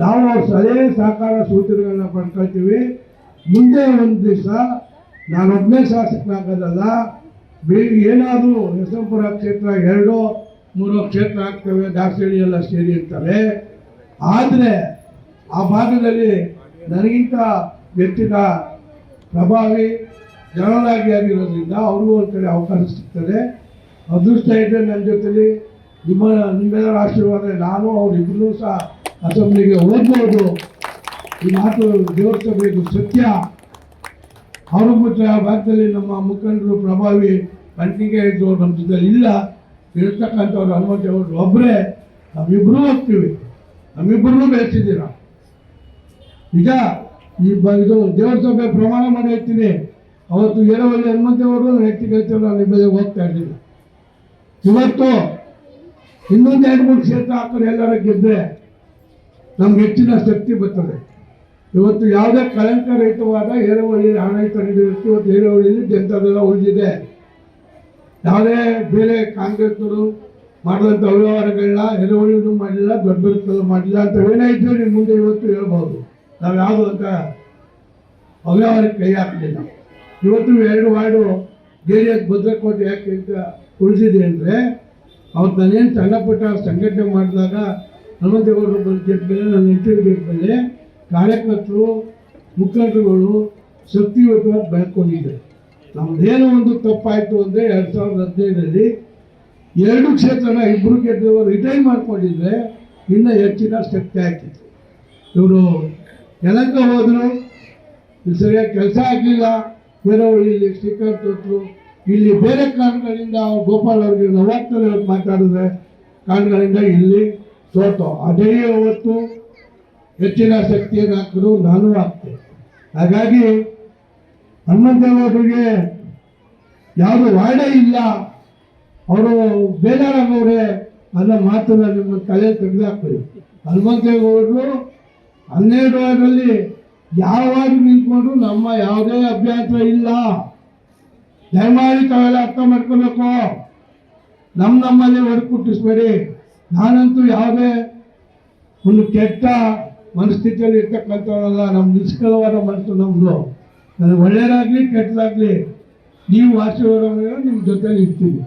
ನಾವು ಅವ್ರ ಸಲಹೆ ಸಹಕಾರ ಸೂಚನೆಗಳನ್ನ ಪಡ್ಕೊಳ್ತೀವಿ ಮುಂದೆ ಒಂದು ದಿವಸ ನಾನೊಬ್ಬನೇ ಶಾಸಕನಾಗೋದಲ್ಲ ಬೇರೆ ಏನಾದರೂ ಯಶವಂತಪುರ ಕ್ಷೇತ್ರ ಎರಡು ಮೂರು ಕ್ಷೇತ್ರ ಆಗ್ತವೆ ದಾಸಹಳ್ಳಿ ಎಲ್ಲ ಸೇರಿ ಇರ್ತವೆ ಆದರೆ ಆ ಭಾಗದಲ್ಲಿ ನನಗಿಂತ ಹೆಚ್ಚಿನ ಪ್ರಭಾವಿ ಜನರಾಗಿ ಆಗಿರೋದ್ರಿಂದ ಅವ್ರಿಗೂ ಒಂದು ಕಡೆ ಅವಕಾಶ ಸಿಗ್ತದೆ. ಅದೃಷ್ಟ ಇದ್ದರೆ ನನ್ನ ಜೊತೆಲಿ. ನಿಮ್ಮ, ನಿಮ್ಮೆಲ್ಲರ ಆಶೀರ್ವಾದ ನಾನು ಅವರಿಬ್ಬರೂ ಸಹ ಅಸೆಂಬ್ಲಿಗೆ ಹೋಗ್ಬೋದು ಈ ಮಾತು ಸಭೆದು ಸತ್ಯ. ಅವರು ಆ ಭಾಗದಲ್ಲಿ ನಮ್ಮ ಮುಖಂಡರು ಪ್ರಭಾವಿ ಬಂಟಿಗೆ ಇದ್ದವ್ರು ನಮ್ಮ ಜೊತೆ ಇಲ್ಲ. ಇರ್ತಕ್ಕಂಥವ್ರು ಅವರು ಒಬ್ಬರೇ ನಮ್ಮಿಬ್ಬರೂ ಹೋಗ್ತೀವಿ. ನಮ್ಮಿಬ್ಬರನ್ನೂ ಬೆಳೆಸಿದ್ದೀರ. ಈಗ ಈ ಇದು ದೇವರ ಸಭೆ ಪ್ರಮಾಣ ಮಾಡಿ ಹೇಳ್ತೀನಿ. ಅವತ್ತು ಏರವಲ್ಲಿ ವ್ಯಕ್ತಿ ವ್ಯಕ್ತಿಗತ ನಾನು ಬೆಲೆ ಹೋಗ್ತಾ ಇದ್ದೀನಿ ಇವತ್ತು ಇನ್ನೊಂದು ಎರಡು, ಮೂರು ಕ್ಷೇತ್ರ ಹಾಕೋರು ಎಲ್ಲರ ಗೆದ್ದರೆ ನಮ್ಗೆ ಹೆಚ್ಚಿನ ಶಕ್ತಿ ಬರ್ತದೆ. ಇವತ್ತು ಯಾವುದೇ ಕಳಂಕ ರಹಿತವಾದ ಏರವಳ್ಳಿ ಆಡಳಿತ ನೀಡಿರುತ್ತೆ ಇವತ್ತು ಏರವಳ್ಳಿಯಲ್ಲಿ ಜನತಾದಳ ಉಳಿದಿದೆ. ಯಾವುದೇ ಬೇರೆ ಕಾಂಗ್ರೆಸ್ನವರು ಮಾಡಿದಂಥ ಅವ್ಯವಹಾರಗಳನ್ನ ಎರವಳ್ಳಿನೂ ಮಾಡಿಲ್ಲ ದೊಡ್ಡ ಮಾಡಿಲ್ಲ ಅಂತ ಏನೇ ನಿಮ್ಮ ಮುಂದೆ ಇವತ್ತು ಹೇಳ್ಬೋದು ನಾವು ಯಾವುದು ಅಂತ ಅವ್ಯವಹಾರಕ್ಕೆ ಕೈ ಹಾಕಲಿಲ್ಲ. ಇವತ್ತು ಎರಡು ವಾರ್ಡು ಜೆ ಡಿ ಎಸ್ ಭದ್ರಕೋಟೆ ಯಾಕೆ ಅಂತ ಉಳಿಸಿದೆ ಅಂದರೆ, ಅವತ್ತು ನಾನೇನು ಸಣ್ಣ ಪುಟ್ಟ ಸಂಘಟನೆ ಮಾಡಿದಾಗ ಹನುಮಂತೇಗೌಡರು ಬಂದಿದ್ದ ಮೇಲೆ ನನ್ನ ಇಂಟರ್ವ್ಯೂ ಮೇಲೆ ಕಾರ್ಯಕರ್ತರು, ಮುಖಂಡರುಗಳು ಶಕ್ತಿಯುತವಾಗಿ ಬೆಳ್ಕೊಂಡಿದ್ದರು ನಮ್ಮದೇನೋ ಒಂದು ತಪ್ಪಾಯಿತು ಅಂದರೆ ಎರಡು ಸಾವಿರದ ಹದಿನೈದರಲ್ಲಿ ಎರಡು ಕ್ಷೇತ್ರನ ಇಬ್ಬರು ಗೆದ್ದವರು ರಿಟೈನ್ ಮಾಡ್ಕೊಂಡಿದ್ರೆ ಇನ್ನೂ ಹೆಚ್ಚಿನ ಶಕ್ತಿ ಆಗ್ತಿತ್ತು. ಇವರು ಕೆಲಂಕ ಹೋದರು ಇಲ್ಲಿ ಸರಿಯಾಗಿ ಕೆಲಸ ಆಗಲಿಲ್ಲ ಬೇರೆಯವರು ಸ್ಟಿಕರ್ ಕೊಟ್ಟರು ಇಲ್ಲಿ ಬೇರೆ ಕಾರಣಗಳಿಂದ ಗೋಪಾಲ್ ಅವರಿಗೆ ನವಾಗ್ತಾರೆ ಮಾತಾಡಿದ್ರೆ ಕಾರಣಗಳಿಂದ ಇಲ್ಲಿ ಸೋತು ಅದೇ ಅವತ್ತು ಹೆಚ್ಚಿನ ಶಕ್ತಿಯನ್ನು ಹಾಕಿದ್ರು ನಾನು ಹಾಕ್ತೆ ಹಾಗಾಗಿ ಹನುಮಂತೇಗೌಡರಿಗೆ ಯಾವುದು ವಾಡೆ ಇಲ್ಲ, ಅವರು ಬೇಜಾರಾಗವ್ರೆ ಅನ್ನೋ ಮಾತನ್ನ ನಿಮ್ಮ ತಲೆ ತೆಗೆದಾಕ್ತೀವಿ ಹನುಮಂತೇಗೌಡರು ಹನ್ನೆರಡು ವಾರದಲ್ಲಿ ಯಾವಾಗ ನಿಂತ್ಕೊಂಡು ನಮ್ಮ ಯಾವುದೇ ಅಭ್ಯಂತರ ಇಲ್ಲ. ದಯಮಾಡಿ ತಾವೆಲ್ಲ ಅರ್ಥ ಮಾಡ್ಕೋಬೇಕು. ನಮ್ಮ ನಮ್ಮಲ್ಲಿ ಹೊರಗೆ ಕುಟ್ಟಿಸ್ಬೇಡಿ ನಾನಂತೂ ಯಾವುದೇ ಒಂದು ಕೆಟ್ಟ ಮನಸ್ಥಿತಿಯಲ್ಲಿ ಇರ್ತಕ್ಕಂಥವ್ರಲ್ಲ. ನಮ್ಮ ನಿಷ್ಕಲವಾದ ಮನಸ್ಸು ನಮ್ಮದು ಅದು ಒಳ್ಳೆಯದಾಗಲಿ ಕೆಟ್ಟದಾಗಲಿ, ನೀವು ಆಶೀರ್ವಾದ ನಿಮ್ಮ ಜೊತೆಲಿ ಇರ್ತೀವಿ.